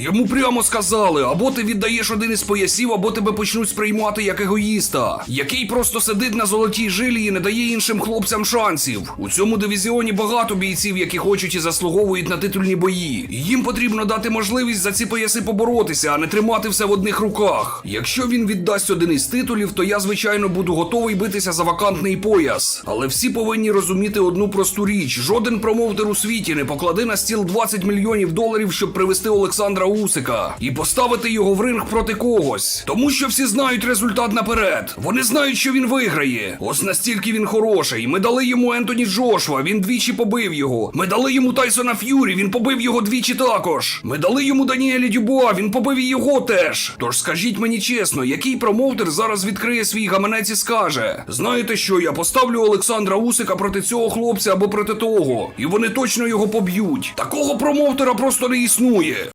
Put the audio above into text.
Йому прямо сказали: або ти віддаєш один із поясів, або тебе почнуть сприймати як егоїста, який просто сидить на золотій жилі і не дає іншим хлопцям шансів. У цьому дивізіоні багато бійців, які хочуть і заслуговують на титульні бої. Їм потрібно дати можливість за ці пояси поборотися, а не тримати все в одних руках. Якщо він віддасть один із титулів, то я звичайно буду готовий битися за вакантний пояс. Але всі повинні розуміти одну просту річ: жоден промоутер у світі не покладе на стіл 20 мільйонів доларів, щоб привести Олександра Усика і поставити його в ринг проти когось. Тому що всі знають результат наперед. Вони знають, що він виграє. Ось настільки він хороший. Ми дали йому Ентоні Джошва, він двічі побив його. Ми дали йому Тайсона Ф'юрі, він побив його двічі також. Ми дали йому Даніелі Дюбуа, він побив його теж. Тож скажіть мені чесно, який промоутер зараз відкриє свій гаманець і скаже: знаєте що, я поставлю Олександра Усика проти цього хлопця або проти того, і вони точно його поб'ють. Такого промоутера просто не існує.